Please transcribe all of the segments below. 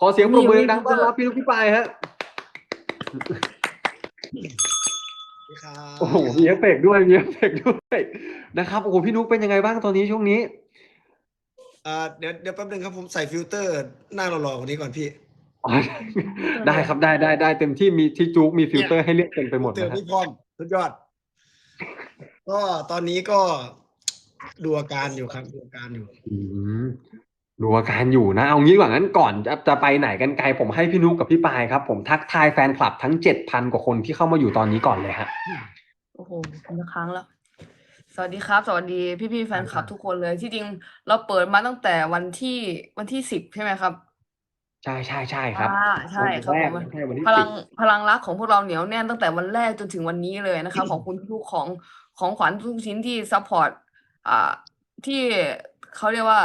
ขอเสียงปรบมือมีดังต้อนรับมีพี่ลูกพี่ปายฮะครับโอ้โหมีเอฟเฟกต์ด้วยมีเอฟเฟกต์ด้วยนะครับโอ้โหพี่นุกเป็นยังไงบ้างตอนนี้ช่วงนี้อ่าเดี๋ยวเดี๋ยวแป๊บนึงครับผมใส่ฟิลเตอร์หน้าหล่อๆกว่านี้ก่อนพี่อ๋อได้ครับได้ได้ได้เต็มที่มีที่จุกมีฟิลเตอร์ให้เลือกเต็มไปหมดเตอนะร์ฮะพี่พร้อมสุดยอด ก็ตอนนี้ก็ดูอาการอยู่ครับดูอาการอยู่อืม ดูอาการอยู่นะ เอางี้ดีกว่างั้นก่อนจะจะไปไหนกันไกลผมให้พี่นุกกับพี่ปายครับ ผมทักทายแฟนคลับทั้งเจ็ดพันกว่าคนที่เข้ามาอยู่ตอนนี้ก่อนเลยฮะโอ้โหเป็นครั้งแล้ว สวัสดีครับ สวัสดีพี่พี่ๆแฟนคลับทุกคนเลย ที่จริงเราเปิดมาตั้งแต่วันที่วันที่สิบใช่ไหมครับใช่ใช่ใช่ครับอ่าใช่ครับวันแรกผมใช่วันที่พลัสิงบพลังรักของพวกเราเหนียวแน่นตั้งแต่วันแรกจนถึงวันนี้เลยนะครับขอบคุณทุกของของขวัญทุกชิ้นที่ซัพพอร์ตอ่าที่เขาเรียกว่า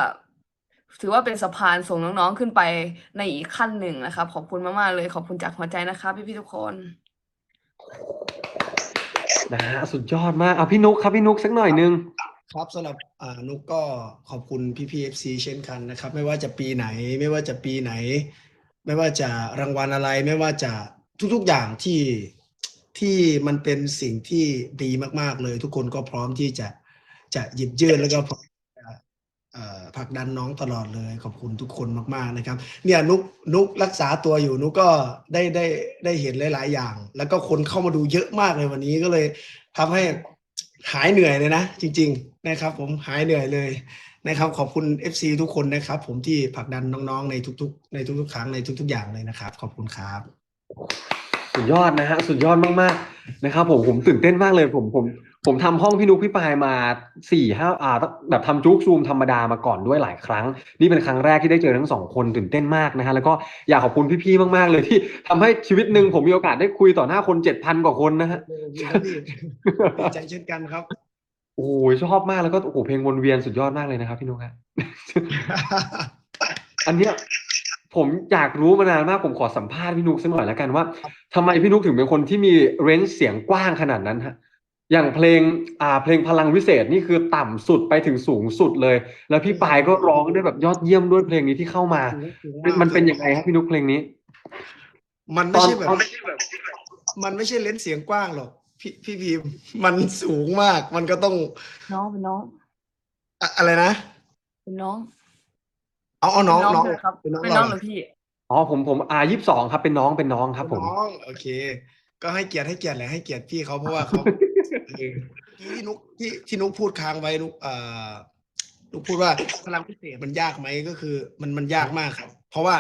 ถือว่าเป็นสะพานส่งน้องๆขึ้นไปในอีกขั้นหนึ่งนะครับ ขอบคุณมากๆเลย ขอบคุณจากหัวใจนะครับพี่ๆทุกคนนะฮะสุดยอดมากเอาพี่นุกครับพี่นุกสักหน่อยนึง ครับสำหรับอ่านุกก็ขอบคุณพี่พีเอฟซีเช่นกันนะครับ ไม่ว่าจะปีไหน ไม่ว่าจะปีไหน ไม่ว่าจะรางวัลอะไร ไม่ว่าจะทุกๆอย่างที่ที่มันเป็นสิ่งที่ดีมาก ๆ เลย ทุกคนก็พร้อมที่จะจะหยิบยื่นแล้วก็พร้อมจะเอ่อ ผลักดันน้องตลอดเลยขอบคุณทุกคนมากๆนะครับ เนี่ยนุกนุกรักษาตัวอยู่นุกก็ได้ได้ได้เห็นหลาย ๆ อย่าง แล้วก็คนเข้ามาดูเยอะมากเลยวันนี้ก็เลยทำให้หายเหนื่อยเลยนะ จริง ๆ นะครับ ผมหายเหนื่อยเลยนะครับ ขอบคุณ FC ทุกคนนะครับ ผมที่ผลักดันน้องๆในทุก ๆ ในทุกๆครั้งในทุก ๆ อย่างเลยนะครับ ขอบคุณครับ สุดยอดนะฮะสุดยอดมากๆนะครับ ผมผมตื่นเต้นมากเลยผมผม ผมทำห้องพี่นุกพี่ปายมาสี่ห้าอ่าแบบทำจุกซูมธรรมดามาก่อนด้วยหลายครั้ง นี่เป็นครั้งแรกที่ได้เจอทั้งสองคนตื่นเต้นมากนะฮะแล้วก็อยากขอบคุณพี่ๆมาก ๆ เลยที่ทำให้ชีวิตหนึ่งผมมีโอกาสได้คุยต่อหน้าคนเจ็ดพันกว่าคนนะฮะดีใจเช่นกันครับโอ้ยชอบมากแล้วก็โอ้โหเพลงวนเวียนสุดยอดมากเลยนะครับ พี่นุกฮะอันเนี้ยผมอยากรู้มานานมากผมขอสัมภาษณ์พี่นุกสักหน่อยแล้วกันว่าทำไมพี่นุกถึงเป็นคนที่มีเรนจ์เสียงกว้างขนาดนั้นฮะ อย่างเพลง อ่า เพลงพลังวิเศษนี่คือต่ำสุดไปถึงสูงสุดเลย แล้วพี่ปายก็ร้องได้แบบยอดเยี่ยมด้วยเพลงนี้ที่เข้ามา มันเป็นยังไงครับพี่นุกเพลงนี้ มันไม่ใช่แบบตอนมันไม่ใช่เลนส์เสียงกว้างหรอก พี่พี่พีมมันสูงมาก มันก็ต้องน้องเป็นน้องอะอะไรนะ เป็นน้องเอาเอาน้องเป็นน้องเถะครับเป็นน้องเป็นน้องหเรารือพี่อ๋อผมผมอ่ายี่สิบสองครับเป็นน้องเป็นน้องครับผม น้องโอเค ก็ให้เกียรติให้เกียรติแหละให้เกียรติพี่เขาเพราะว่าเขาเออ ที่นุกที่ที่นุกพูดค้างไว้นุกเอ่อนุกพูดว่าพลังพิเศษมันยากไหมก็คือ มันมันยากมากครับ เพราะว่า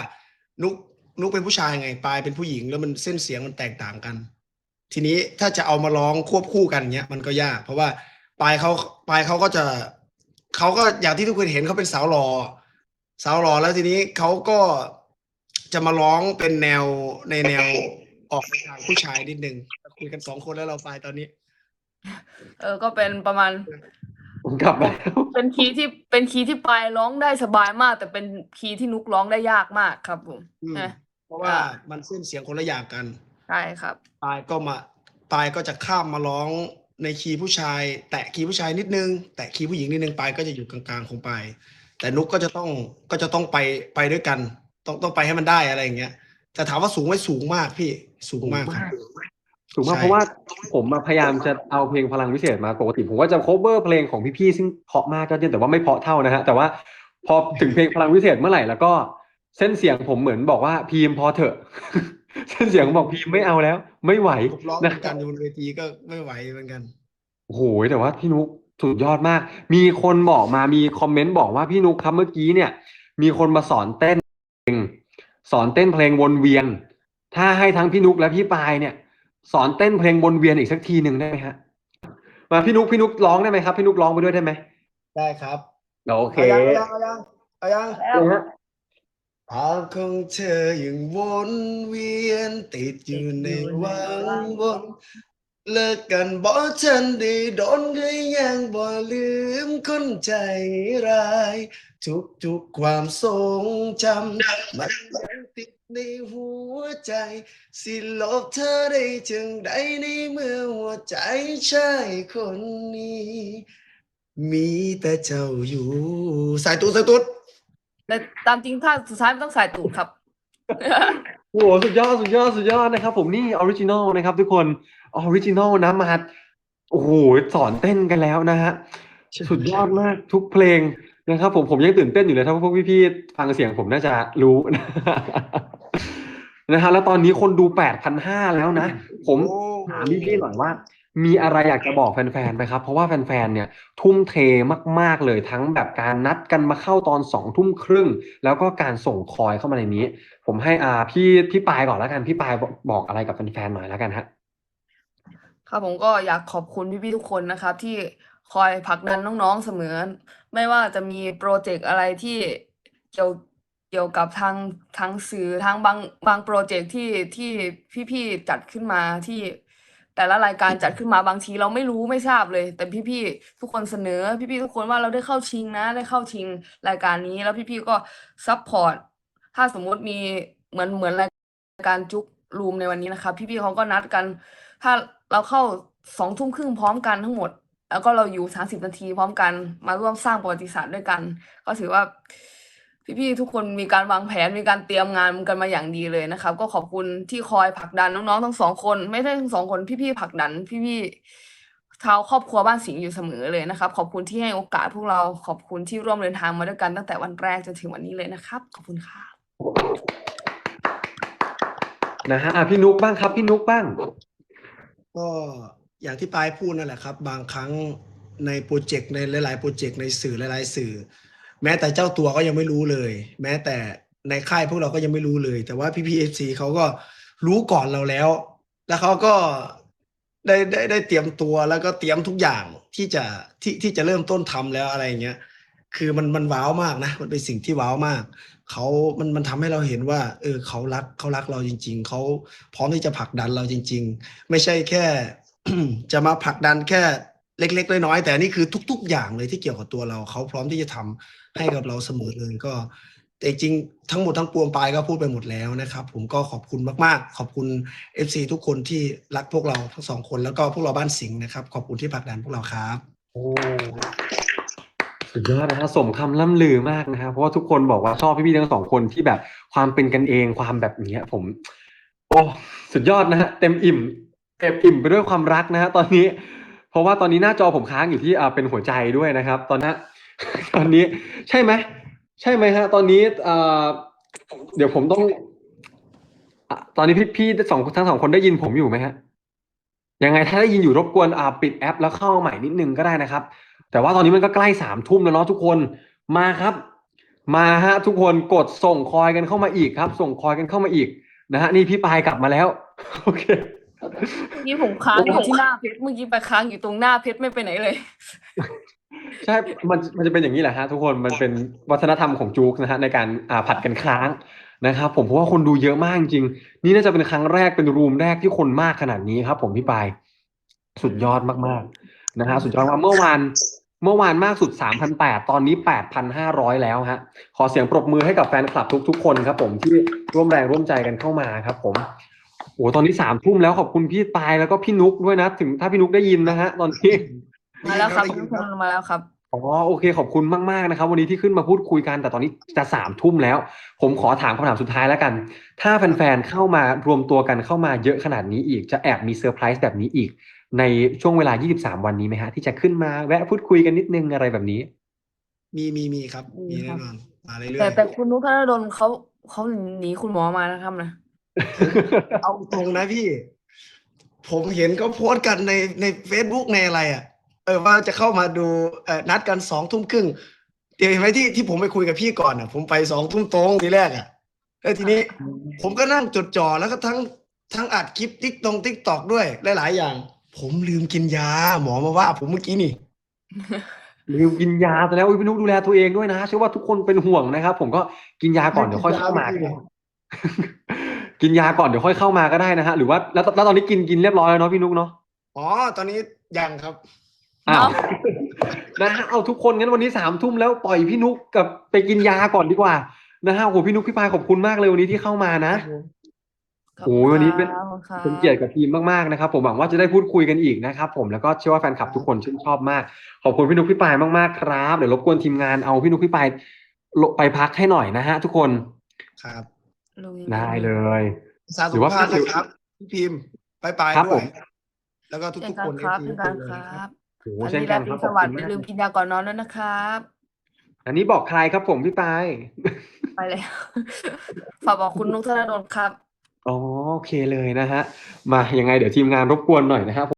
นุกนุกเป็นผู้ชายไงปลายเป็นผู้หญิงแล้วมันเส้นเสียงมันแตกต่างกัน ทีนี้ถ้าจะเอามาร้องควบคู่กันเนี้ยมันก็ยาก เพราะว่าปลายเขาปลายเขาก็จะเขาก็อย่างที่ทุกคนเห็นเขาเป็นสาวหล่อสาวหล่อแล้วทีนี้เขาก็จะมาร้องเป็นแนวในแนวออกไปทางผู้ชายนิดนึงคุยกันสองคนแล้วเราไปตอนนี้ เออ ก็เป็นประมาณ ผมกลับมาแล้วเป็นคีย์ที่เป็นคีย์ที่ปลายร้องได้สบายมาก แต่เป็นคีย์ที่นุกร้องได้ยากมากครับผมอืมนะ เพราะว่ามันเส้นเสียงคนละอย่างกันใช่ครับปายก็มาปายก็จะข้ามมาร้องในคีย์ผู้ชาย แตะคีย์ผู้ชายนิดนึง แตะคีย์ผู้หญิงนิดนึงปายก็จะอยู่กลางๆของปายแต่นุกก็จะต้องก็จะต้องไปไปด้วยกัน ต้องต้องไปให้มันได้อะไรอย่างเงี้ยแต่ถามว่าสูงไหมสูงมากพี่สูงมากครับ ถูกมากใช่เพราะว่าผมมาพยายามจะเอาเพลงพลังวิเศษมาปกติผมก็จะ cover เพลงของพี่ๆซึ่งเพราะมากก็จริงแต่ว่าไม่เพราะเท่านะฮะแต่ว่าพอถึงเพลงพลังวิเศษเมื่อไหร่แล้วก็เส้นเสียงผมเหมือนบอกว่าพีมพอเถอะ เส้นเสียงบอกพีมไม่เอาแล้ว ไม่ไหวผมร้องเหนะมือนกันอยู่บนเวทีก็ไม่ไหวเหมือนกันโอ้โหแต่ว่าพี่นุกสุดยอดมาก มีคนบอกมามีคอมเมนต์บอกว่าพี่นุกครับเมื่อกี้เนี่ย มีคนมาสอนเต้นเพลงสอนเต้นเพลงวนเวียน ถ้าให้ทั้งพี่นุกและพี่ปายเนี่ย สอนเต้นเพลงวนเวียนอีกสักทีหนึ่งได้ไหมฮะ มาพี่นุกพี่นุกร้องได้ไหมครับ พี่นุกร้องไปด้วยได้ไหมได้ครับโอเคเอายังเอายังเอายังเอายังแล้วนะฮะภาพของเธอยังวนเวียนติดอยู่ในวังวนเลิกกันบ่ทันได้โดนก็ยังบ่ลืมคนใจร้ายทุกทุกๆความทรงจำมันยังติด ในหัวใจ สิลบเธอได้จึงใดในเมื่อหัวใจใช่คนนี้ มีแต่เจ้าอยู่ สายตูดสายตูดแต่ตามจริงถ้าสุดท้ายมันต้องใส่ตูดครับ โอ้โหสุดยอดสุดยอดสุดยอดนะครับ ผมนี่ออริจินอลนะครับ ทุกคนออริจินอลนะมาโอ้โหสอนเต้นกันแล้วนะฮะสุดยอดมากทุกเพลงนะครับผมผมยังตื่นเต้นอยู่เลยถ้าพวกพี่ๆฟังเสียงผมน่าจะรู้ นะนะฮะแล้วตอนนี้คนดูแปดพันห้าแล้วนะ ผมโอ้ถามพี่ๆหน่อยว่า มีอะไรอยากจะบอกแฟนๆไหมครับ เพราะว่าแฟนๆเนี่ย ทุ่มเทมากๆเลยทั้งแบบการนัดกันมาเข้าตอนสองทุ่มครึ่ง แล้วก็การส่งคอยเข้ามาในนี้ ผมให้อ่าพี่พี่ปายก่อนแล้วกันพี่ปายบอกบอกอะไรกับแฟนๆหน่อยแล้วกันฮะครับผมก็อยากขอบคุณพี่ๆทุกคนนะครับ ที่คอยผลักดันน้องๆเสมอ ไม่ว่าจะมีโปรเจกต์อะไรที่เกี่ยว เกี่ยวกับทางทางสื่อทางบางบางโปรเจกต์ที่ที่พี่ๆจัดขึ้นมาที่แต่ละรายการจัดขึ้นมาบางทีเราไม่รู้ไม่ทราบเลย แต่พี่ๆทุกคนเสนอ พี่ๆทุกคนว่าเราได้เข้าชิงนะ ได้เข้าชิงรายการนี้ แล้วพี่ๆก็ซัพพอร์ตถ้าสมมุติมีเหมือนเหมือนรายการจุกรูมในวันนี้นะครับพี่ๆเขาก็นัดกัน ถ้าเราเข้าสองทุ่มครึ่งพร้อมกันทั้งหมด แล้วก็เราอยู่สามสิบนาทีพร้อมกันมาร่วมสร้างประวัติศาสตร์ด้วยกัน ก็ถือว่า พี่ๆทุกคนมีการวางแผนมีการเตรียมงานกันมาอย่างดีเลยนะครับ ก็ขอบคุณที่คอยผลักดันน้องๆทั้งสองคน ไม่ใช่ทั้งสองคนพี่ๆผลักดัน พี่ๆชาวครอบครัวบ้านสิงห์อยู่เสมอเลยนะครับ ขอบคุณที่ให้โอกาสพวกเราขอบคุณที่ร่วมเดินทางมาด้วยกันตั้งแต่วันแรกจนถึงวันนี้เลยนะครับ ขอบคุณค่ะนะฮะอะพี่นุกบ้างครับ พี่นุกบ้าง ก็อย่างที่ปายพูดนั่นแหละครับ บางครั้งในโปรเจกต์ในหลาย ๆ โปรเจกต์ในสื่อหลาย ๆ สื่อ แม้แต่เจ้าตัวก็ยังไม่รู้เลย แม้แต่ในค่ายพวกเราก็ยังไม่รู้เลย แต่ว่าพี่พีเอฟซีเขาก็รู้ก่อนเราแล้ว แล้วเขาก็ได้ได้ได้เตรียมตัวแล้วก็เตรียมทุกอย่างที่จะที่ที่จะเริ่มต้นทำแล้วอะไรเงี้ย คือมันมันว้าวมากนะ มันเป็นสิ่งที่ว้าวมากเขามันมันทำให้เราเห็นว่า เออเขารักเขารักเราจริง ๆเขาพร้อมที่จะผลักดันเราจริง ๆ ไม่ใช่แค่จะมาผลักดันแค่ เล็ก ๆ น้อยๆแต่นี่คือทุก ๆ อย่างเลยที่เกี่ยวกับตัวเราเขาพร้อมที่จะทำให้กับเราเสมอเลยก็แต่จริงทั้งหมดทั้งปวงไปก็พูดไปหมดแล้วนะครับ ผมก็ขอบคุณมากๆ ขอบคุณ FC ทุกคนที่รักพวกเราทั้งสองคนแล้วก็พวกเราบ้านสิงห์นะครับ ขอบคุณที่ผลักดันพวกเราครับ โอ้สุดยอดนะฮะสมคำล่ำลือมากนะฮะเพราะว่าทุกคนบอกว่าชอบพี่ๆทั้งสองคนที่แบบความเป็นกันเองความแบบเนี้ย ผม โอ้สุดยอดนะฮะเต็มอิ่มเต็มอิ่มไปด้วยความรักนะฮะตอนนี้ เพราะว่าตอนนี้หน้าจอผมค้างอยู่ที่อ่าเป็นหัวใจด้วยนะครับ ตอนนี้ตอนนี้ใช่ไหมใช่ไหมฮะ ตอนนี้อ่าเดี๋ยวผมต้องอะตอนนี้พี่พี่สองทั้งสองคนได้ยินผมอยู่ไหมฮะยังไงถ้าได้ยินอยู่รบกวนอ่าปิดแอป แล้วเข้ามาใหม่นิดนึงก็ได้นะครับ แต่ว่าตอนนี้มันก็ใกล้สามทุ่มแล้วเนาะทุกคนมาครับ มาฮะทุกคนกดส่งคอยกันเข้ามาอีกครับ ส่งคอยกันเข้ามาอีกนะฮะนี่พี่ปายกลับมาแล้ว โอเค เมื่อกี้ผมค้างอยู่ที่หน้าเพชรเมื่อกี้ไปค้างอยู่ตรงหน้าเพชรไม่ไปไหนเลย ใช่ มันมันจะเป็นอย่างนี้แหละฮะทุกคนมันเป็นวัฒนธรรมของจูกนะฮะในการอ่าผัดกันค้างนะครับผมเพราะว่าคนดูเยอะมากจริงๆนี่น่าจะเป็นครั้งแรกเป็นรูมแรกที่คนมากขนาดนี้ครับ ผมพี่ปายสุดยอดมากๆนะฮะสุดยอดมากเมื่อวานเมื่อวานมากสุด 3,800 ตอนนี้ 8,500 แล้วฮะ ขอเสียงปรบมือให้กับแฟนคลับทุกๆ คนครับผมที่ร่วมแรงร่วมใจกันเข้ามาครับผม โอ้ตอนนี้สามทุ่มแล้วขอบคุณพี่ปายแล้วก็พี่นุกด้วยนะ ถึงถ้าพี่นุกได้ยินนะฮะ ตอนนี้มาแล้วครับได้ยินทุกคนมาแล้วครับอ๋อโอเคขอบคุณมากๆนะครับ วันนี้ที่ขึ้นมาพูดคุยกันแต่ตอนนี้จะสามทุ่มแล้ว ผมขอถามคำถามสุดท้ายแล้วกัน ถ้าแฟนๆเข้ามารวมตัวกันเข้ามาเยอะขนาดนี้อีกจะแอบมีเซอร์ไพรส์แบบนี้อีก ในช่วงเวลา 23 วันนี้ไหมฮะ ที่จะขึ้นมาแวะพูดคุยกันนิดนึงอะไรแบบนี้ มีมีมีครับมีมีครัแน่บนอนมาเรื่แต่อยแต่คุณนุธนดลเขาเขาหนีคุณหมอมานะครับนะๆ เอาตรงนะพี่ ผมเห็นเขาโพสต์กันในใน Facebook ในอะไรอะ เออว่าจะเข้ามาดูเอ่อนัดกันสองทุ่มครึ่งเดี๋ยวเห็นไหมที่ที่ผมไปคุยกับพี่ก่อนอะ ผมไปสองทุ่มตรงทีแรกอะแล้วทีนี้ผมก็นั่งจดจ่อแล้วก็ทั้งทั้งอัดคลิปติ๊กตงติ๊กตอกด้วยหลาย ๆ อย่าง ผมลืมกินยา หมอมาว่า ผมเมื่อกี้นี่ลืมกินยาแต่แล้วอุ๊ยพี่นุกดูแลตัวเองด้วยนะเชื่อว่าทุกคนเป็นห่วงนะครับ ผมก็กินยาก่อนเดี๋ยวค่อยเข้ามา ก็ได้กินยาก่อนเดี๋ยวค่อยเข้ามาก็ได้นะฮะหรือว่าแล้วแล้วตอนนี้กินกินเรียบร้อยแล้วเนาะพี่นุกเนาะอ๋อ ตอนนี้ยังครับ อ้าวเนาะนะฮะเอาทุกคนงั้นวันนี้สามทุ่มแล้วปล่อยพี่นุกกับไปกินยาก่อนดีกว่านะฮะโอ้โหพี่นุกพี่ปายขอบคุณมากเลยวันนี้ที่เข้ามานะ โอ้ยวันนี้เป็น ขอบคุณครับเป็นเกียรติกับทีมมากๆนะครับผมหวังว่าจะได้พูดคุยกันอีกนะครับผมแล้วก็เชื่อว่าแฟนคลับทุกคนชื่นชอบมาก ขอบคุณพี่นุกพี่ปายมากๆครับเดี๋ยวรบกวนทีมงานเอาพี่นุกพี่ปายลงไปพักให้หน่อยนะฮะทุกคน ครับ ลุยได้เลย สาหรืสุอขว่าภาพพี่นะครับพี่พิมพ์ไปไปครับด้ผวยม แล้วก็เช่นทุกกัๆคนนครับ FP เช่นกันทุกคเลยรับโอ้โหฝันเช่นดีกัรานตครีรับสขอบวัคุสณดิ์อย่ามาลืกมกินยาก่อนนอนด้วยนะครับ อันนี้บอกใครครับผมพี่ปาย ไปแล้ว ฝากบอกคุณนุกธนดลครับ อ๋อโอเคเลยนะฮะ มายังไงเดี๋ยวทีมงานรบกวนหน่อยนะฮะ